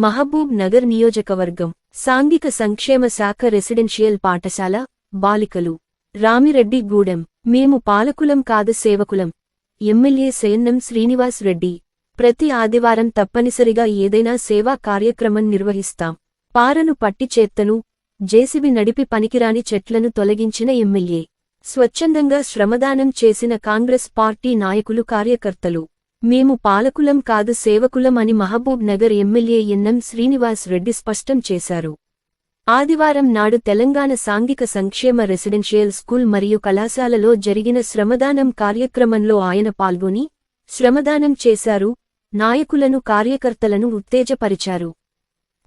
మహబూబ్ నగర్ నియోజకవర్గం సాంఘిక సంక్షేమ శాఖ రెసిడెన్షియల్ పాఠశాల బాలికలు. రామిరెడ్డి గూడెం. మేము పాలకులం కాదు సేవకులం. ఎమ్మెల్యే సేన్నం శ్రీనివాస్ రెడ్డి. ప్రతి ఆదివారం తప్పనిసరిగా ఏదైనా సేవా కార్యక్రమం నిర్వహిస్తాం. పారను పట్టి చేత్తను జేసిబి నడిపి పనికిరాని చెట్లను తొలగించిన ఎమ్మెల్యే. స్వచ్ఛందంగా శ్రమదానం చేసిన కాంగ్రెస్ పార్టీ నాయకులు కార్యకర్తలు. మేము పాలకులం కాదు సేవకులం అని Mahabubnagar MLA NM Srinivas Reddy స్పష్టం చేశారు. ఆదివారం నాడు తెలంగాణ సాంఘిక సంక్షేమ రెసిడెన్షియల్ స్కూల్ మరియు కళాశాలలో జరిగిన శ్రమదానం కార్యక్రమంలో ఆయన పాల్గొని శ్రమదానం చేశారు నాయకులను కార్యకర్తలను ఉత్తేజపరిచారు.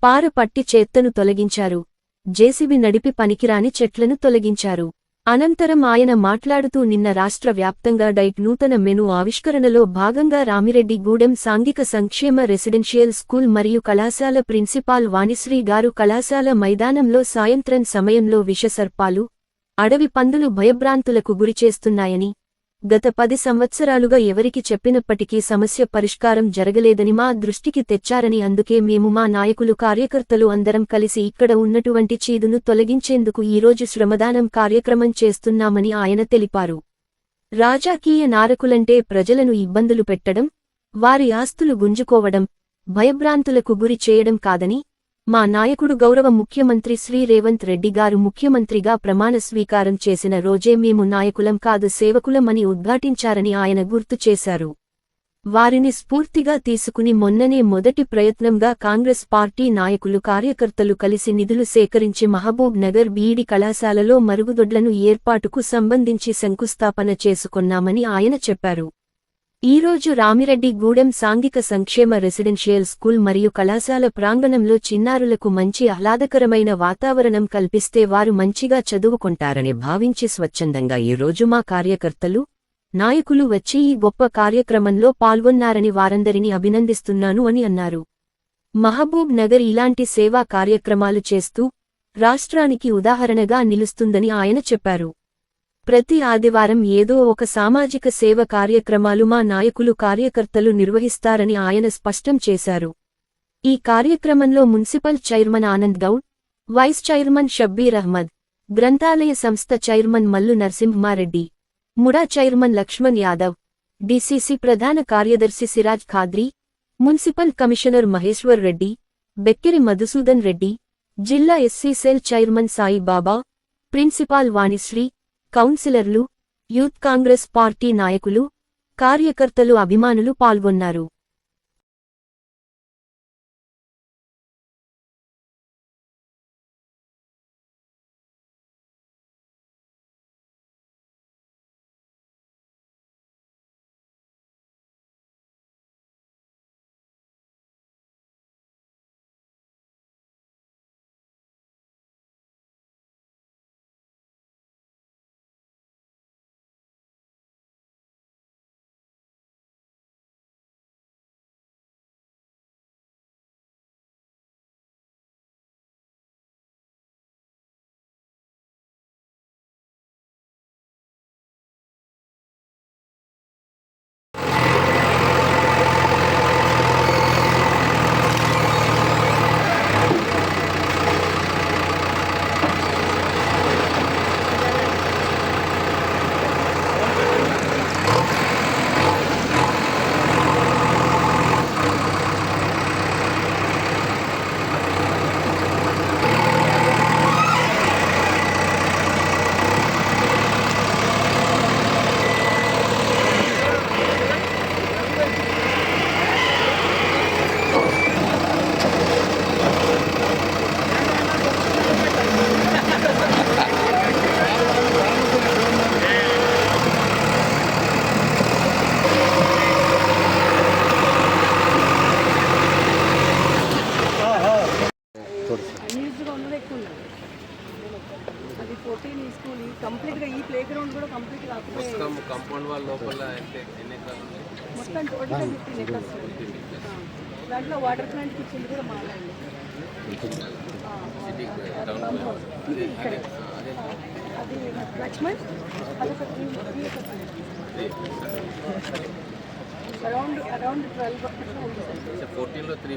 పార పట్టి చేత్తను తొలగించారు జేసిబి నడిపి పనికిరాని చెట్లను తొలగించారు. అనంతరం ఆయన మాట్లాడుతూ నిన్న రాష్ట్ర వ్యాప్తంగా డైట్ నూతన మెను ఆవిష్కరణలో భాగంగా రామిరెడ్డి గూడెం సాంఘిక సంక్షేమ రెసిడెన్షియల్ స్కూల్ మరియు కళాశాల ప్రిన్సిపాల్ వాణిశ్రీ గారు కళాశాల మైదానంలో సాయంత్రం సమయంలో విషసర్పాలు అడవి పందులు భయభ్రాంతులకు గురిచేస్తున్నాయని గత పది సంవత్సరాలుగా ఎవరికి చెప్పినప్పటికీ సమస్య పరిష్కారం జరగలేదని మా దృష్టికి తెచ్చారని అందుకే మేము మా నాయకులు కార్యకర్తలు అందరం కలిసి ఇక్కడ ఉన్నటువంటి చీదును తొలగించేందుకు ఈరోజు శ్రమదానం కార్యక్రమం చేస్తున్నామని ఆయన తెలిపారు. రాజకీయ నారకులంటే ప్రజలను ఇబ్బందులు పెట్టడం వారి ఆస్తులు గుంజుకోవడం భయభ్రాంతులకు గురి చేయడం కాదని మా నాయకుడు గౌరవ ముఖ్యమంత్రి శ్రీ రేవంత్ రెడ్డి గారు ముఖ్యమంత్రిగా ప్రమాణ స్వీకారం చేసిన రోజే మేము నాయకులం కాదు సేవకులమని ఉద్ఘాటించారని ఆయన గుర్తు చేశారు. వారిని స్ఫూర్తిగా తీసుకుని మొన్ననే మొదటి ప్రయత్నంగా కాంగ్రెస్ పార్టీ నాయకులు కార్యకర్తలు కలిసి నిధులు సేకరించి మహబూబ్ నగర్ బీఈడి కళాశాలలో మరుగుదొడ్లను ఏర్పాటుకు సంబంధించి శంకుస్థాపన చేసుకొన్నామని ఆయన చెప్పారు. ఈరోజు రామిరెడ్డి గూడెం సాంఘిక సంక్షేమ రెసిడెన్షియల్ స్కూల్ మరియు కళాశాల ప్రాంగణంలో చిన్నారులకు మంచి ఆహ్లాదకరమైన వాతావరణం కల్పిస్తే వారు మంచిగా చదువుకుంటారని భావించి స్వచ్ఛందంగా ఈరోజు మా కార్యకర్తలు నాయకులు వచ్చి ఈ గొప్ప కార్యక్రమంలో పాల్గొన్నారని వారందరినీ అభినందిస్తున్నాను అని అన్నారు. మహబూబ్ నగర్ ఇలాంటి సేవా కార్యక్రమాలు చేస్తూ రాష్ట్రానికి ఉదాహరణగా నిలుస్తుందని ఆయన చెప్పారు. ప్రతి ఆదివారం ఏదో ఒక సామాజిక సేవ కార్యక్రమాలు మా నాయకులు కార్యకర్తలు నిర్వహిస్తారని ఆయన స్పష్టం చేశారు. ఈ కార్యక్రమంలో municipal chairman Anand Goud vice chairman Shabbir Ahmed గ్రంథాలయ సంస్థ chairman Mallu Narasimhareddy MUDA chairman Laxman Yadav DCC ప్రధాన కార్యదర్శి సిరాజ్ ఖాద్రి మున్సిపల్ కమిషనర్ మహేశ్వర్ రెడ్డి బెక్కిరి మధుసూదన్ రెడ్డి జిల్లా SC cell chairman Saibaba principal Vanisri కౌన్సిలర్లు యూత్ కాంగ్రెస్ పార్టీ నాయకులు కార్యకర్తలు అభిమానులు పాల్గొన్నారు అన్యూజ్గా ఉన్నది ఎక్కువ ఉన్నది అది ఫోర్టీన్ ఈ స్కూల్ కంప్లీట్గా ఈ ప్లే గ్రౌండ్ కూడా కంప్లీట్ కాకపోతే మొత్తం కాంపౌండ్ వాళ్ళ లోపల ఎంత ఎన్ని ఎకరాలు ఉన్నాయి మొత్తం టోటల్గా ఫిఫ్టీన్ ఎకర్స్ దాంట్లో వాటర్ ప్లాంట్ ఇచ్చింది కూడా మాట్లాడండి ఇది ఇక్కడే అది లక్ష్మణ్ అరౌండ్ అరౌండ్ ట్వెల్వ్ ఫోర్టీన్లో త్రీ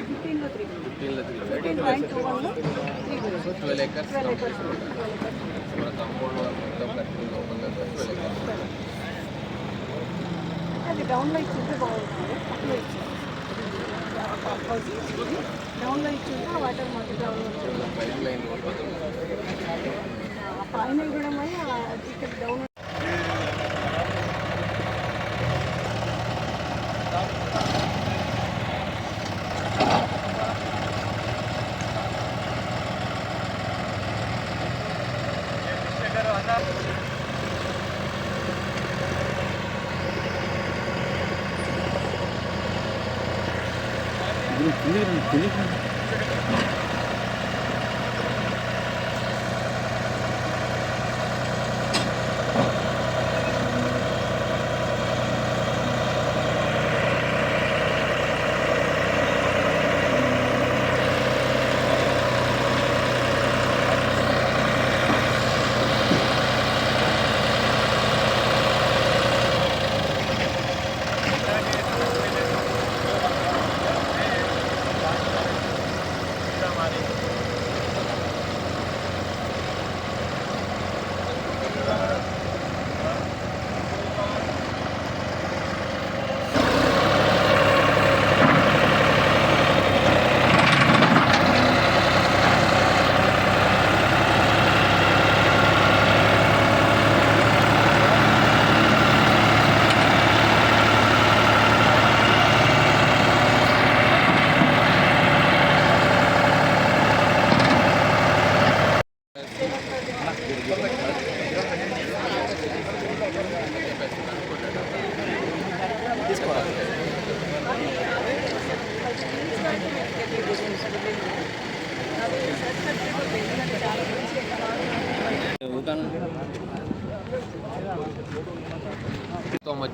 ఫిఫ్టీన్లో త్రీ ఫిఫ్టీన్లో త్రీ ఫిఫ్టీన్ పాయింట్ టూ వన్లో three twelve acres twelve acres మన కంపౌండ్ వాళ్ళు మొత్తం కట్టి లోపల ట్వెల్వ్ ఎకర్స్ అది డౌన్లో ఇచ్చింటే బాగుంటుంది అప్లో ఇచ్చింది డౌన్లో ఇచ్చింటే ఆ వాటర్ మాకు డౌన్లో వచ్చింది లైన్ లోపల ఆ పైన ఇవ్వడం వల్ల ఇక్కడ డౌన్ ప్రభుత్వం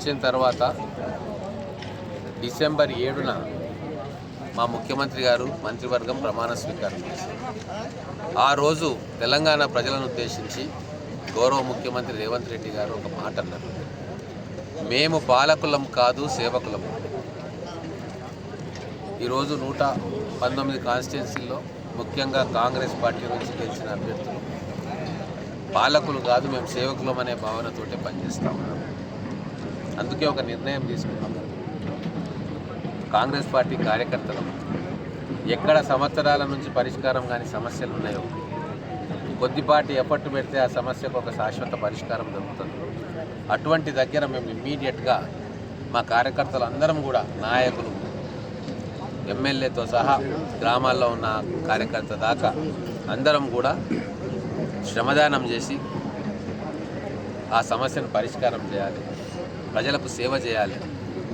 వచ్చిన తర్వాత డిసెంబర్ ఏడున మా ముఖ్యమంత్రి గారు మంత్రివర్గం ప్రమాణ స్వీకారం చేశారు. ఆ రోజు తెలంగాణ ప్రజలను ఉద్దేశించి గౌరవ ముఖ్యమంత్రి రేవంత్ రెడ్డి గారు ఒక మాట అన్నారు. మేము పాలకులం కాదు సేవకులం. ఈరోజు నూట పంతొమ్మిది కాన్స్టిట్యున్సీల్లో ముఖ్యంగా కాంగ్రెస్ పార్టీ నుంచి గెలిచిన అభ్యర్థులు. పాలకులు కాదు మేము సేవకులం అనే భావనతోటే పనిచేస్తా ఉన్నాం. అందుకే ఒక నిర్ణయం తీసుకున్నాం. కాంగ్రెస్ పార్టీ కార్యకర్తలు ఎక్కడ సంవత్సరాల నుంచి పరిష్కారం కాని సమస్యలు ఉన్నాయో కొద్దిపాటి ఎఫర్ట్ పెడితే ఆ సమస్యకు ఒక శాశ్వత పరిష్కారం దొరుకుతుంది. అటువంటి దగ్గర మేము ఇమ్మీడియట్గా మా కార్యకర్తలు అందరం కూడా నాయకులు ఎమ్మెల్యేతో సహా గ్రామాల్లో ఉన్న కార్యకర్త దాకా అందరం కూడా శ్రమదానం చేసి ఆ సమస్యను పరిష్కారం చేయాలి. ప్రజలకు సేవ చేయాలి.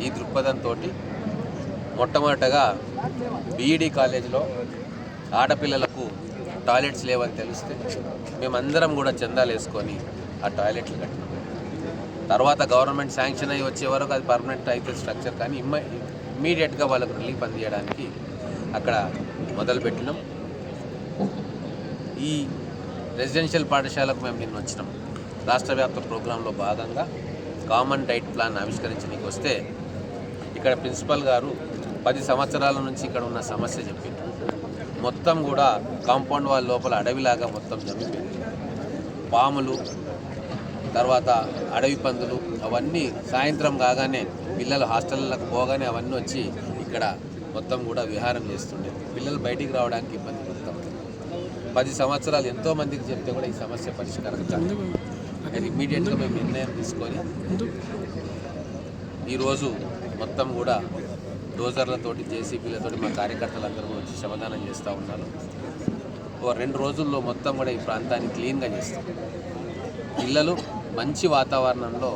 ఈ దృక్పథంతో మొట్టమొదటగా బీఈడి కాలేజీలో ఆడపిల్లలకు టాయిలెట్స్ లేవని తెలిస్తే మేమందరం కూడా చందాలు వేసుకొని ఆ టాయిలెట్లు కట్టినాం. తర్వాత గవర్నమెంట్ శాంక్షన్ అయ్యి వచ్చే వరకు అది పర్మనెంట్ అయితే స్ట్రక్చర్ కానీ ఇమ్మ ఇమ్మీడియట్గా వాళ్ళకు రిలీఫ్ అందించడానికి అక్కడ మొదలుపెట్టినాం. ఈ రెసిడెన్షియల్ పాఠశాలకు మేము నిన్న వచ్చినాం. రాష్ట్ర వ్యాప్త ప్రోగ్రాంలో భాగంగా కామన్ డైట్ ప్లాన్ ఆవిష్కరించడానికి వస్తే ఇక్కడ ప్రిన్సిపల్ గారు పది సంవత్సరాల నుంచి ఇక్కడ ఉన్న సమస్య చెప్పింది మొత్తం కూడా కాంపౌండ్ వాళ్ళ లోపల అడవిలాగా మొత్తం జమిపోయింది పాములు తర్వాత అడవి పందులు అవన్నీ సాయంత్రం కాగానే పిల్లలు హాస్టళ్ళకు పోగానే అవన్నీ వచ్చి ఇక్కడ మొత్తం కూడా విహారం చేస్తుండే. పిల్లలు బయటికి రావడానికి ఇబ్బంది పడతాం పది సంవత్సరాలు ఎంతోమందికి చెప్తే కూడా ఈ సమస్య పరిష్కారం కాదు. అది ఇమ్మీడియట్గా మేము నిర్ణయం తీసుకొని ఈరోజు మొత్తం కూడా డోజర్లతోటి జేసీబీలతోటి మా కార్యకర్తలందరూ వచ్చి శ్రమదానం చేస్తూ ఉన్నారు. ఓ రెండు రోజుల్లో మొత్తం కూడా ఈ ప్రాంతాన్ని క్లీన్గా చేస్తాం పిల్లలు మంచి వాతావరణంలో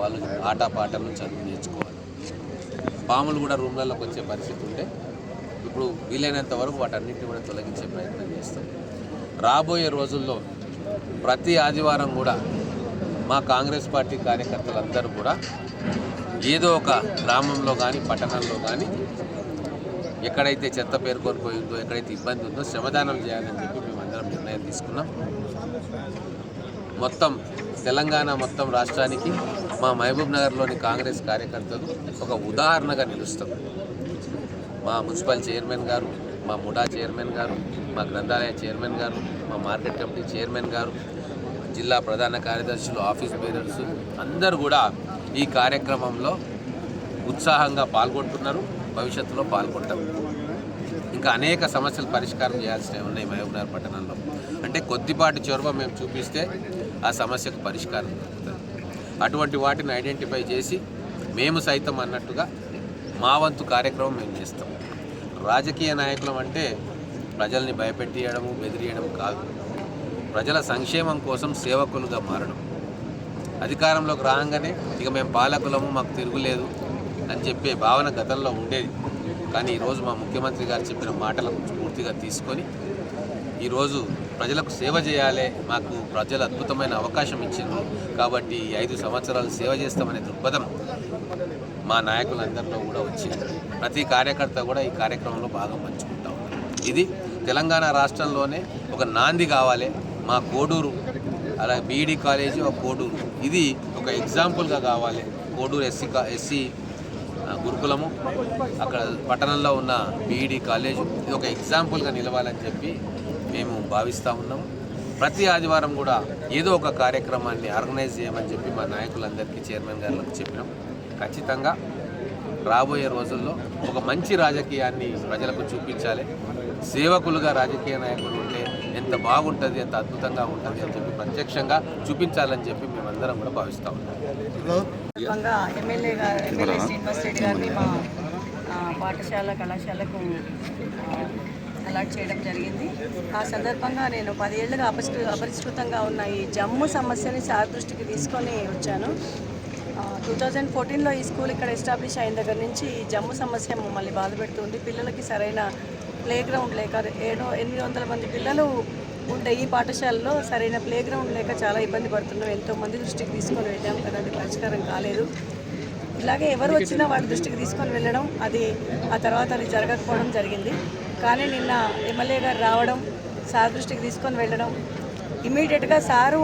వాళ్ళు ఆటపాటలు చదువు నేర్చుకోవాలి. పాములు కూడా రూమ్లలోకి వచ్చే పరిస్థితి ఉంటే ఇప్పుడు వీలైనంత వరకు వాటన్నిటిని కూడా తొలగించే ప్రయత్నం చేస్తాం. రాబోయే రోజుల్లో ప్రతి ఆదివారం కూడా మా కాంగ్రెస్ పార్టీ కార్యకర్తలందరూ కూడా ఏదో ఒక గ్రామంలో కానీ పట్టణంలో కానీ ఎక్కడైతే చెత్త పేర్కొని పోయిందో ఎక్కడైతే ఇబ్బంది ఉందో శ్రమదానం చేయాలని చెప్పి మేమందరం నిర్ణయం తీసుకున్నాం. మొత్తం తెలంగాణ మొత్తం రాష్ట్రానికి మా మహబూబ్ నగర్లోని కాంగ్రెస్ కార్యకర్తలు ఒక ఉదాహరణగా నిలుస్తాం. మా మున్సిపల్ చైర్మన్ గారు మా ముడా చైర్మన్ గారు మా గ్రంథాలయ చైర్మన్ గారు మా మార్కెట్ కమిటీ చైర్మన్ గారు జిల్లా ప్రధాన కార్యదర్శులు ఆఫీస్ బేరర్స్ అందరూ కూడా ఈ కార్యక్రమంలో ఉత్సాహంగా పాల్గొంటున్నారు భవిష్యత్తులో పాల్గొంటారు. ఇంకా అనేక సమస్యలు పరిష్కారం చేయాల్సినవి ఉన్నాయి మహబూబ్నగర్ పట్టణంలో. అంటే కొద్దిపాటి చొరవ మేము చూపిస్తే ఆ సమస్యకు పరిష్కారం దొరుకుతుంది. అటువంటి వాటిని ఐడెంటిఫై చేసి మేము సైతం అన్నట్టుగా మా వంతు కార్యక్రమం మేము చేస్తాం. రాజకీయ నాయకులం అంటే ప్రజల్ని భయపెట్టియడము బెదిరియడం కాదు. ప్రజల సంక్షేమం కోసం సేవకులుగా మారడం. అధికారంలోకి రాగానే ఇక మేము పాలకులము మాకు తిరుగులేదు అని చెప్పే భావన గతంలో ఉండేది. కానీ ఈరోజు మా ముఖ్యమంత్రి గారు చెప్పిన మాటలను పూర్తిగా తీసుకొని ఈరోజు ప్రజలకు సేవ చేయాలి మాకు ప్రజలు అద్భుతమైన అవకాశం ఇచ్చింది కాబట్టి ఐదు సంవత్సరాలు సేవ చేస్తామనే దృక్పథం మా నాయకులందరిలో కూడా వచ్చింది. ప్రతి కార్యకర్త కూడా ఈ కార్యక్రమంలో భాగం పంచుకుంటా ఇది తెలంగాణ రాష్ట్రంలోనే ఒక నాంది కావాలి మా కోడూరు అలాగే బీఈడి కాలేజీ ఒక కోడూరు. ఇది ఒక ఎగ్జాంపుల్గా కావాలి. కోడూరు ఎస్సీ కా ఎస్సీ గురుకులము. అక్కడ పట్టణంలో ఉన్న బీఈడి కాలేజ్. ఇది ఒక ఎగ్జాంపుల్గా నిలవాలని చెప్పి మేము భావిస్తూ ఉన్నాము ప్రతి ఆదివారం కూడా ఏదో ఒక కార్యక్రమాన్ని ఆర్గనైజ్ చేయమని చెప్పి మా నాయకులందరికీ చైర్మన్ గారికి చెప్పినాం. ఖచ్చితంగా రాబోయే రోజుల్లో ఒక మంచి రాజకీయాన్ని ప్రజలకు చూపించాలి. సేవకులుగా రాజకీయ నాయకులు ఉంటే ఎంత బాగుంటుంది ఎంత అద్భుతంగా ఉంటుంది అని చెప్పి ప్రత్యక్షంగా చూపించాలని చెప్పి మేమందరం కూడా భావిస్తూ ఉన్నాం. పాఠశాల కళాశాలకు అలాట్ చేయడం జరిగింది. ఆ సందర్భంగా నేను పదేళ్ళుగా అపరిష్కృ అపరిష్కృతంగా ఉన్న ఈ జమ్ము సమస్యని సార్ దృష్టికి తీసుకొని వచ్చాను. టూ థౌజండ్ ఫోర్టీన్లో ఈ స్కూల్ ఇక్కడ ఎస్టాబ్లిష్ అయిన దగ్గర నుంచి ఈ జమ్ము సమస్య మమ్మల్ని బాధ పెడుతుంది పిల్లలకి సరైన ప్లే గ్రౌండ్ లేక ఏడో ఎనిమిది వందల మంది పిల్లలు ఉండే ఈ పాఠశాలలో సరైన ప్లే గ్రౌండ్ లేక చాలా ఇబ్బంది పడుతున్నాం ఎంతో మంది దృష్టికి తీసుకొని వెళ్ళాం కదా అది పరిష్కారం కాలేదు. ఇలాగే ఎవరు వచ్చినా వాళ్ళ దృష్టికి తీసుకొని వెళ్ళడం అది ఆ తర్వాత అది జరగకపోవడం జరిగింది. కానీ నిన్న ఎమ్మెల్యే గారు రావడం సార్ దృష్టికి తీసుకొని వెళ్ళడం ఇమీడియట్గా సారు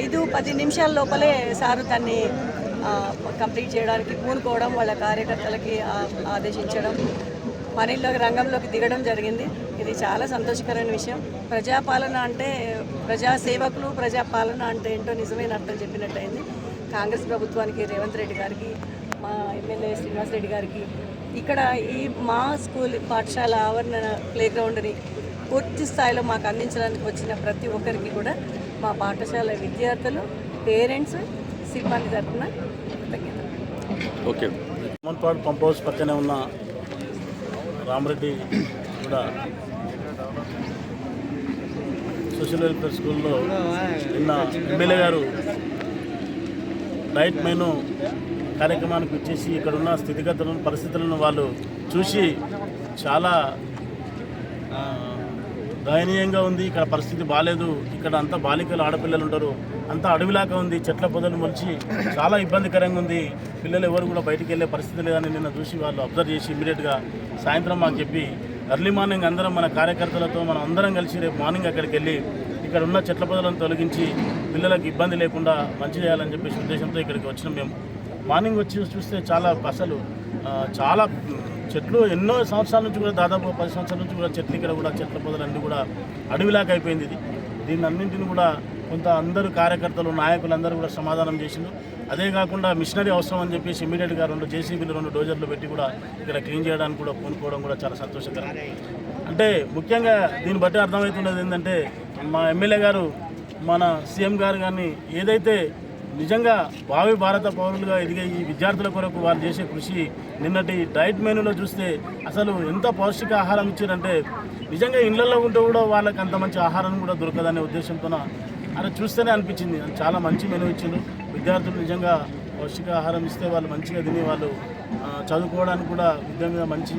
ఐదు పది నిమిషాల లోపలే సారు దాన్ని కంప్లీట్ చేయడానికి పూనుకోవడం వాళ్ళ కార్యకర్తలకి ఆదేశించడం పనిలో రంగంలోకి దిగడం జరిగింది. ఇది చాలా సంతోషకరమైన విషయం. ప్రజాపాలన అంటే ప్రజా సేవకులు ప్రజాపాలన అంటే ఏంటో నిజమైన అర్థం చెప్పినట్టయింది. కాంగ్రెస్ ప్రభుత్వానికి రేవంత్ రెడ్డి గారికి మా ఎమ్మెల్యే శ్రీనివాస్ రెడ్డి గారికి ఇక్కడ ఈ మా స్కూల్ పాఠశాల ఆవరణ ప్లే గ్రౌండ్ని పూర్తి స్థాయిలో మాకు అందించడానికి వచ్చిన ప్రతి ఒక్కరికి కూడా మా పాఠశాల విద్యార్థులు పేరెంట్స్ సిబ్బంది తరఫున కృతజ్ఞతలు. ఓకే. పంప్ హౌస్ పక్కనే ఉన్న రామరెడ్డి కూడా సోషల్ వెల్ఫేర్ స్కూల్లో నిన్న ఎమ్మెల్యే గారు డైట్ మెను కార్యక్రమానికి వచ్చేసి ఇక్కడ ఉన్న స్థితిగతులను పరిస్థితులను వాళ్ళు చూసి చాలా దయనీయంగా ఉంది. ఇక్కడ పరిస్థితి బాగాలేదు ఇక్కడ అంతా బాలికలు ఆడపిల్లలు ఉంటారు. అంతా అడవిలాగా ఉంది చెట్ల పొదలు మొలిచి చాలా ఇబ్బందికరంగా ఉంది. పిల్లలు ఎవరు కూడా బయటికి వెళ్ళే పరిస్థితి లేదని నిన్న చూసి వాళ్ళు అబ్జర్వ్ చేసి ఇమీడియట్గా సాయంత్రం మాకు చెప్పి ఎర్లీ మార్నింగ్ అందరం మన కార్యకర్తలతో మనం అందరం కలిసి రేపు మార్నింగ్ అక్కడికి వెళ్ళి ఇక్కడ ఉన్న చెట్ల పొదలను తొలగించి పిల్లలకు ఇబ్బంది లేకుండా మంచి చేయాలని చెప్పేసి ఉద్దేశంతో ఇక్కడికి వచ్చినాం మేము. మార్నింగ్ వచ్చి చూస్తే చాలా అసలు చాలా చెట్లు ఎన్నో సంవత్సరాల నుంచి కూడా దాదాపు పది సంవత్సరాల నుంచి కూడా చెట్లు ఇక్కడ కూడా చెట్ల పొదలన్నీ కూడా అడవిలాగా అయిపోయింది ఇది. దీన్ని అన్నింటిని కూడా కొంత అందరూ కార్యకర్తలు నాయకులు అందరూ కూడా సమాధానం చేసిండ్రు. అదే కాకుండా మిషనరీ అవసరం అని చెప్పేసి ఇమీడియట్గా రెండు జేసీబీలు రెండు డోజర్లు పెట్టి కూడా ఇక్కడ క్లీన్ చేయడానికి కూడా పూనుకోవడం కూడా చాలా సంతోషకరం. అంటే ముఖ్యంగా దీన్ని బట్టి అర్థమవుతున్నది ఏంటంటే మా ఎమ్మెల్యే గారు మన సీఎం గారు కానీ ఏదైతే నిజంగా భావి భారత పౌరులుగా ఎదిగే ఈ విద్యార్థుల కొరకు వాళ్ళు చేసే కృషి నిన్నటి డైట్ మెనూలో చూస్తే అసలు ఎంత పౌష్టిక ఆహారం ఇచ్చారంటే నిజంగా ఇళ్ళలో ఉంటే కూడా వాళ్ళకి అంత మంచి ఆహారం కూడా దొరకదనే ఉద్దేశంతో అలా చూస్తేనే అనిపించింది. చాలా మంచి మెను ఇచ్చిండ్రు విద్యార్థులు నిజంగా పౌష్టిక ఆహారం ఇస్తే వాళ్ళు మంచిగా తిని వాళ్ళు చదువుకోవడానికి కూడా విద్య మీద మంచి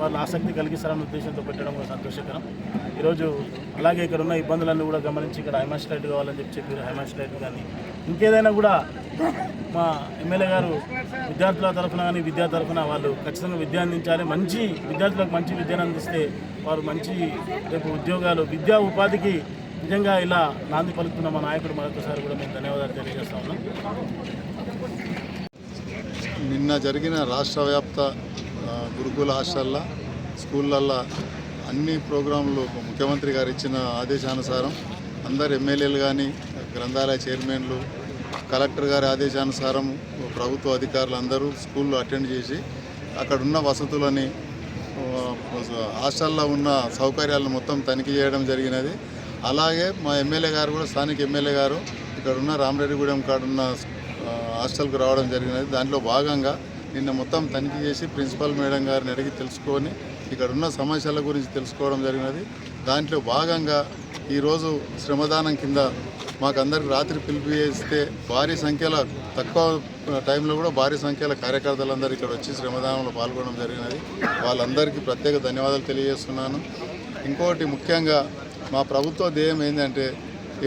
వాళ్ళు ఆసక్తి కలిగిస్తారన్న ఉద్దేశంతో పెట్టడం కూడా సంతోషకరం. ఈరోజు అలాగే ఇక్కడ ఉన్న ఇబ్బందులన్నీ కూడా గమనించి ఇక్కడ హైమాస్లైట్ కావాలని చెప్పి చెప్పారు హైమాస్ కానీ ఇంకేదైనా కూడా మా ఎమ్మెల్యే గారు విద్యార్థుల తరఫున కానీ విద్యా తరఫున వాళ్ళు ఖచ్చితంగా విద్య అందించాలి. మంచి విద్యార్థులకు మంచి విద్యను అందిస్తే వారు మంచి రేపు ఉద్యోగాలు విద్యా ఉపాధికి నిజంగా ఇలా నాంది పలుకుతున్న మా నాయకుడు మరొకసారి కూడా మేము ధన్యవాదాలు తెలియజేస్తా ఉన్నాం. నిన్న జరిగిన రాష్ట్ర వ్యాప్త గురుకుల హాస్టల్లో స్కూళ్ళల్లో అన్ని ప్రోగ్రాంలు ముఖ్యమంత్రి గారు ఇచ్చిన ఆదేశానుసారం అందరు ఎమ్మెల్యేలు కానీ గ్రంథాలయ చైర్మన్లు కలెక్టర్ గారి ఆదేశానుసారం ప్రభుత్వ అధికారులు అందరూ స్కూల్లో అటెండ్ చేసి అక్కడ ఉన్న వసతులని హాస్టల్లో ఉన్న సౌకర్యాలను మొత్తం తనిఖీ చేయడం జరిగినది. అలాగే మా ఎమ్మెల్యే గారు కూడా స్థానిక ఎమ్మెల్యే గారు ఇక్కడ ఉన్న రామరెడ్డిగూడెం కాడున్న హాస్టల్కు రావడం జరిగినది. దాంట్లో భాగంగా నిన్న మొత్తం తనిఖీ చేసి ప్రిన్సిపల్ మేడం గారిని అడిగి తెలుసుకొని ఇక్కడ ఉన్న సమస్యల గురించి తెలుసుకోవడం జరిగినది. దాంట్లో భాగంగా ఈరోజు శ్రమదానం కింద మాకందరికి రాత్రి పిలుపు చేస్తే భారీ సంఖ్యలో తక్కువ టైంలో కూడా భారీ సంఖ్యలో కార్యకర్తలందరూ ఇక్కడ వచ్చి శ్రమదానంలో పాల్గొనడం జరిగినది. వాళ్ళందరికీ ప్రత్యేక ధన్యవాదాలు తెలియజేస్తున్నాను. ఇంకోటి ముఖ్యంగా మా ప్రభుత్వ ధ్యేయం ఏంటంటే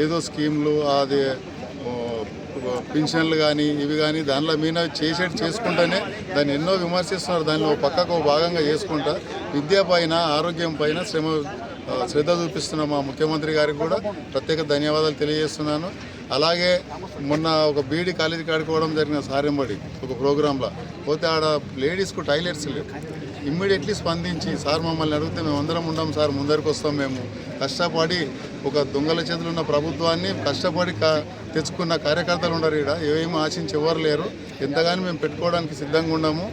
ఏదో స్కీమ్లు అది పెన్షన్లు పింఛన్లు కానీ ఇవి కానీ దానిలో మీద చేసేటి చేసుకుంటేనే దాన్ని ఎన్నో విమర్శిస్తున్నారు. దానిలో పక్కకు భాగంగా చేసుకుంటా విద్య పైన ఆరోగ్యం పైన శ్రమ శ్రద్ధ చూపిస్తున్న మా ముఖ్యమంత్రి గారికి కూడా ప్రత్యేక ధన్యవాదాలు తెలియజేస్తున్నాను. అలాగే మొన్న ఒక బీడీ కాలేజీ కాడుకోవడం జరిగిన సారెంబడి ఒక ప్రోగ్రాంలో పోతే ఆడ లేడీస్కు టాయిలెట్స్ లేవు. ఇమ్మీడియట్లీ స్పందించి సార్ మమ్మల్ని అడిగితే మేము అందరం ఉండం సార్ ముందరికి వస్తాం మేము. కష్టపడి ఒక దొంగల చేతులు ఉన్న ప్రభుత్వాన్ని కష్టపడి తెచ్చుకున్న కార్యకర్తలు ఉండరు ఇక్కడ ఏమేమి ఆశించి ఎవరు లేరు. ఎంతగానో మేము పెట్టుకోవడానికి సిద్ధంగా ఉన్నాము.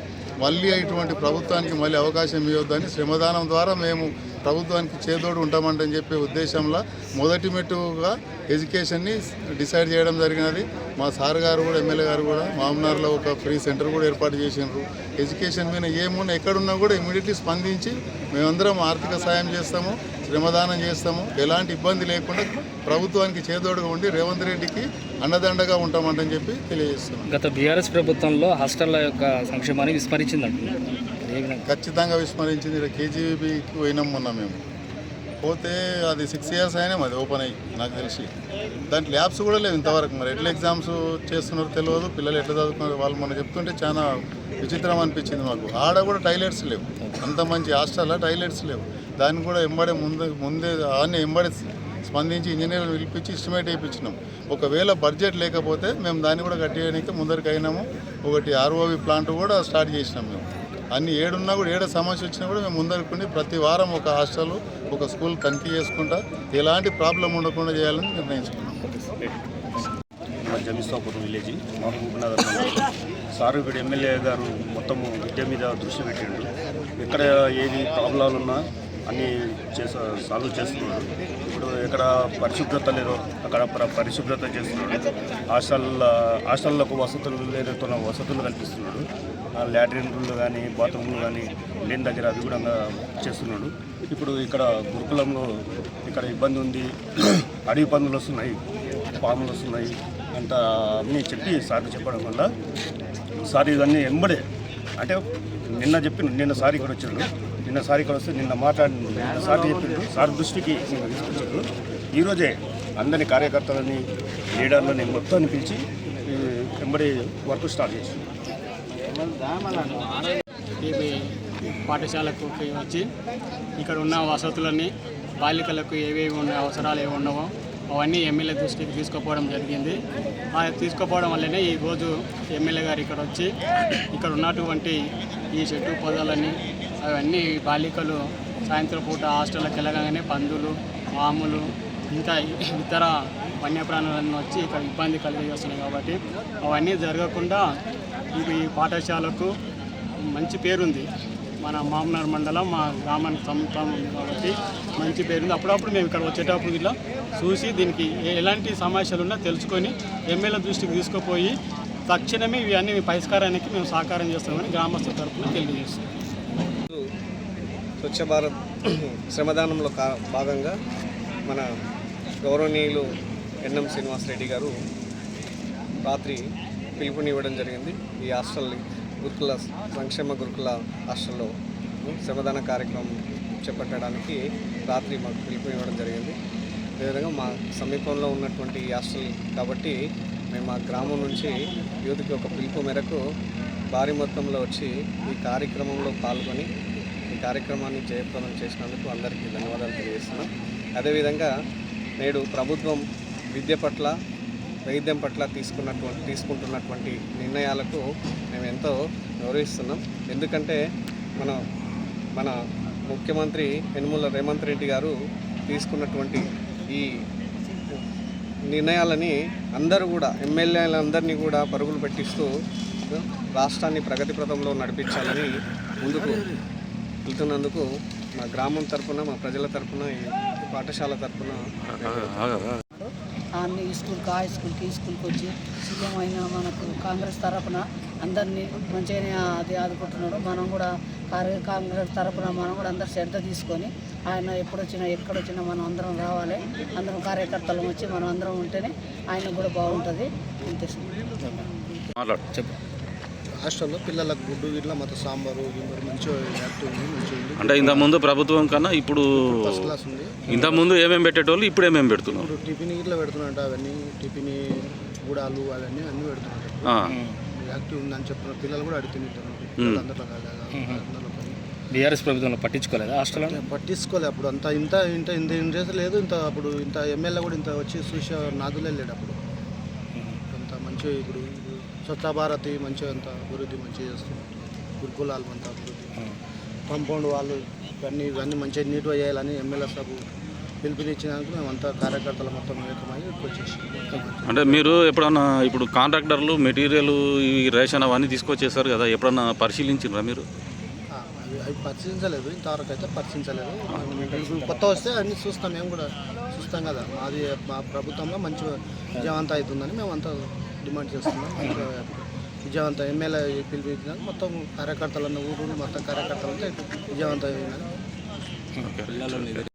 మళ్ళీ ఇటువంటి ప్రభుత్వానికి మళ్ళీ అవకాశం ఇవ్వద్దని శ్రమదానం ద్వారా మేము ప్రభుత్వానికి చేదోడు ఉంటామంటని చెప్పే ఉద్దేశంలో మొదటి మెట్టుగా ఎడ్యుకేషన్ని డిసైడ్ చేయడం జరిగినది. మా సార్ గారు కూడా ఎమ్మెల్యే గారు కూడా మామనార్లో ఒక ఫ్రీ సెంటర్ కూడా ఏర్పాటు చేసినారు ఎడ్యుకేషన్ మీద ఏమున్నా ఎక్కడున్నా కూడా ఇమీడియట్లీ స్పందించి మేమందరం ఆర్థిక సాయం చేస్తాము శ్రమదానం చేస్తాము. ఎలాంటి ఇబ్బంది లేకుండా ప్రభుత్వానికి చేదోడుగా ఉండి రేవంత్ రెడ్డికి అండదండగా ఉంటామంటని చెప్పి తెలియజేస్తున్నాం. గత బీఆర్ఎస్ ప్రభుత్వంలో హాస్టళ్ళ యొక్క సంక్షేమాన్ని విస్మరించిందంటున్నారు. ఖచ్చితంగా విస్మరించింది. ఇక్కడ కేజీబీకి పోయినాం మొన్న మేము. పోతే అది సిక్స్ ఇయర్స్ అయినా అది ఓపెన్ అయ్యి నాకు తెలిసి. దాంట్లో ల్యాబ్స్ కూడా లేవు ఇంతవరకు. మరి ఎట్లా ఎగ్జామ్స్ చేస్తున్నారో తెలియదు. పిల్లలు ఎట్లా చదువుకున్నారు వాళ్ళు మనం చెప్తుంటే చాలా విచిత్రం అనిపించింది మాకు. ఆడ కూడా టాయిలెట్స్ లేవు. అంత మంచి హాస్టల్లో టాయిలెట్స్ లేవు. దాన్ని కూడా ఎంబడే ముందు ముందే అన్ని ఎంబడే స్పందించి ఇంజనీర్లు పిలిపించి ఇస్టిమేట్ వేయించినాం ఒకవేళ బడ్జెట్ లేకపోతే మేము దాన్ని కూడా కట్టేయడానికి ముందరికి అయినాము ఒకటి ఆర్ఓవి ప్లాంట్ కూడా స్టార్ట్ చేసినాం మేము. అన్ని ఏడున్నా కూడా ఏడ సమస్య వచ్చినా కూడా మేము ముందరుకుండి ప్రతి వారం ఒక హాస్టల్ ఒక స్కూల్ తనిఖీ చేసుకుంటా ఎలాంటి ప్రాబ్లం ఉండకుండా చేయాలని నిర్ణయించుకున్నాం. మా జమిస్తాపురం విలేజ్ మహబూబ్నగర్ సార్ ఇప్పుడు ఎమ్మెల్యే గారు మొత్తము విద్య మీద దృష్టి పెట్టిండు. ఎక్కడ ఏది ప్రాబ్లాలు ఉన్నా అన్నీ చేసా సాల్వ్ చేస్తున్నాడు. ఇప్పుడు ఎక్కడ పరిశుభ్రత లేదో అక్కడ పరిశుభ్రత చేస్తున్నాడు. హాస్టల్ హాస్టల్లకు వసతులు లేదుతున్న వసతులు కల్పిస్తున్నాడు. ఆ కానీ బాత్రూమ్లు కానీ లేని దగ్గర అవి కూడా చేస్తున్నాడు. ఇప్పుడు ఇక్కడ గురుకులంలో ఇక్కడ ఇబ్బంది ఉంది అడవి పందులు వస్తున్నాయి పాములు వస్తున్నాయి అంత అన్నీ చెప్పి సార్ చెప్పడం వల్ల సార్ ఇవన్నీ ఎంబడే అంటే నిన్న చెప్పిన నిన్న సార్ ఇక్కడ వచ్చాడు నిన్న సార్ ఇక్కడ వస్తే నిన్న మాట్లాడి నిన్న సార్ చెప్పిండు సార్ దృష్టికి నిన్న తీసుకొచ్చాడు. ఈరోజే అందరి కార్యకర్తలని లీడర్లని మొత్తాన్ని పిలిచి ఈ ఎంబడి వర్క్ స్టార్ట్ చేసి పాఠశాలకు వచ్చి ఇక్కడ ఉన్న వసతులన్నీ బాలికలకు ఏవేవి ఉన్న అవసరాలు ఏవి ఉన్నావో అవన్నీ ఎమ్మెల్యే దృష్టికి తీసుకుపోవడం జరిగింది. ఆ తీసుకుపోవడం వల్లనే ఈరోజు ఎమ్మెల్యే గారు ఇక్కడ వచ్చి ఇక్కడ ఉన్నటువంటి ఈ చెట్టు పొదలని అవన్నీ బాలికలు సాయంత్రం పూట హాస్టల్కి వెళ్ళగానే పందులు పాములు ఇంకా ఇతర వన్యప్రాణులన్నీ వచ్చి ఇక్కడ ఇబ్బంది కలిగజేస్తున్నాయి కాబట్టి అవన్నీ జరగకుండా ఇది ఈ పాఠశాలకు మంచి పేరుంది. మన మామనార్ మండలం మా గ్రామానికి సమీపం ఉంది కాబట్టి మంచి పేరుంది. అప్పుడప్పుడు మేము ఇక్కడ వచ్చేటప్పుడు ఇలా చూసి దీనికి ఏ- ఎలాంటి సమస్యలు ఉన్నా తెలుసుకొని ఎమ్మెల్యే దృష్టికి తీసుకుపోయి తక్షణమే ఇవన్నీ పరిష్కారానికి మేము సహకారం చేస్తామని గ్రామస్తుల తరఫున తెలియజేస్తాం స్వచ్ఛ భారత్ శ్రమదానంలో కా భాగంగా మన గౌరవనీయులు ఎన్ఎం శ్రీనివాసరెడ్డి గారు రాత్రి పిలుపునివ్వడం జరిగింది. ఈ హాస్టల్ని గురుకుల సంక్షేమ గురుకుల హాస్టల్లో శ్రమదాన కార్యక్రమం చేపట్టడానికి రాత్రి మాకు పిలుపునివ్వడం జరిగింది. అదేవిధంగా మా సమీపంలో ఉన్నటువంటి ఈ హాస్టల్ కాబట్టి మేము మా గ్రామం నుంచి యూత్కి ఒక పిలుపు మేరకు భారీ మొత్తంలో వచ్చి ఈ కార్యక్రమంలో పాల్గొని ఈ కార్యక్రమాన్ని జయప్రదం చేసినందుకు అందరికీ ధన్యవాదాలు తెలియజేస్తున్నాం. అదేవిధంగా నేడు ప్రభుత్వం విద్య పట్ల వైద్యం పట్ల తీసుకున్నటువంటి తీసుకుంటున్నటువంటి నిర్ణయాలకు మేము ఎంతో గౌరవిస్తున్నాం. ఎందుకంటే మన మన ముఖ్యమంత్రి యనుమల రేవంత్ రెడ్డి గారు తీసుకున్నటువంటి ఈ నిర్ణయాలని అందరూ కూడా ఎమ్మెల్యేలందరినీ కూడా పరుగులు పెట్టిస్తూ రాష్ట్రాన్ని ప్రగతి పథంలో నడిపించాలని ముందుకు వెళ్తున్నందుకు మా గ్రామం తరఫున మా ప్రజల తరపున ఈ పాఠశాల తరపున అన్ని స్కూల్కి ఆ స్కూల్కి ఈ స్కూల్కి వచ్చి సీఎం అయిన మనకు కాంగ్రెస్ తరపున అందరినీ మంచిగానే అది ఆదుకుంటున్నాడు. మనం కూడా కార్య కాంగ్రెస్ తరపున మనం కూడా అందరు శ్రద్ధ తీసుకొని ఆయన ఎప్పుడొచ్చినా ఎక్కడొచ్చినా మనం అందరం రావాలి. అందరం కార్యకర్తలు వచ్చి మనం అందరం ఉంటేనే ఆయన కూడా బాగుంటుంది. అంతే మాట్లాడు. చెప్పు. హాస్టల్లో పిల్లలకు గుడ్డు ఇట్లా మొత్తం సాంబారు గింబరు మంచిగా యాక్టివ్ ఉంది మంచిగా ఉంది. అంటే ఇంతకుముందు ప్రభుత్వం కన్నా ఇప్పుడు ఫస్ట్ క్లాస్ ఉంది. ఇంతకుముందు ఏమేమి పెట్టేటోళ్ళు ఇప్పుడు ఏమేమి పెడుతున్నారు? ఇప్పుడు టిఫిన్ ఇట్లా పెడుతున్నట్టు అవన్నీ టిఫిన్ గుడాలు అవన్నీ అన్నీ పెడుతున్నారు ఆ, యాక్టివ్ ఉందని చెప్పిన పిల్లలు కూడా అడిగి తింటారు అందరిలో కాలేదా అందరిలో పని. బీఆర్ఎస్ ప్రభుత్వంలో పట్టించుకోలేదా హాస్టల్ పట్టించుకోలే అప్పుడు. అంత ఇంత ఇంత ఇంత ఇంట్రెస్ట్ లేదు ఇంత అప్పుడు ఇంత ఎమ్మెల్యే కూడా ఇంత వచ్చి చూసే నాదులే లేడు అప్పుడు. అంత మంచిగా ఇప్పుడు స్వచ్ఛ భారత్ మంచిగా అంత అభివృద్ధి మంచిగా చేస్తున్నారు గురుకులాలు అంత అభివృద్ధి. కాంపౌండ్ వాళ్ళు ఇవన్నీ ఇవన్నీ మంచిగా నీట్గా చేయాలని ఎమ్మెల్యే సభ పిలుపునిచ్చినందుకు మేమంతా కార్యకర్తలు మొత్తం ఏకమై వచ్చేసి అంటే మీరు ఎప్పుడన్నా ఇప్పుడు కాంట్రాక్టర్లు మెటీరియల్ ఈ రేషన్ అవన్నీ తీసుకొచ్చేసారు కదా ఎప్పుడన్నా పరిశీలించారా మీరు? అవి పరిశీలించలేదు. ఇంతవరకు అయితే పరిశీలించలేదు. కొత్త వస్తే అన్ని చూస్తాం. మేము కూడా చూస్తాం కదా. మాది మా ప్రభుత్వంలో మంచిగా విజయవంతం అవుతుందని మేము అంతా డిమాండ్ చేస్తున్నాం. మంచిగా విజయవంతం ఎమ్మెల్యే పిలిపించినాక మొత్తం కార్యకర్తలు ఉన్న ఊరు మొత్తం కార్యకర్తలు విజయవంతం అయిందని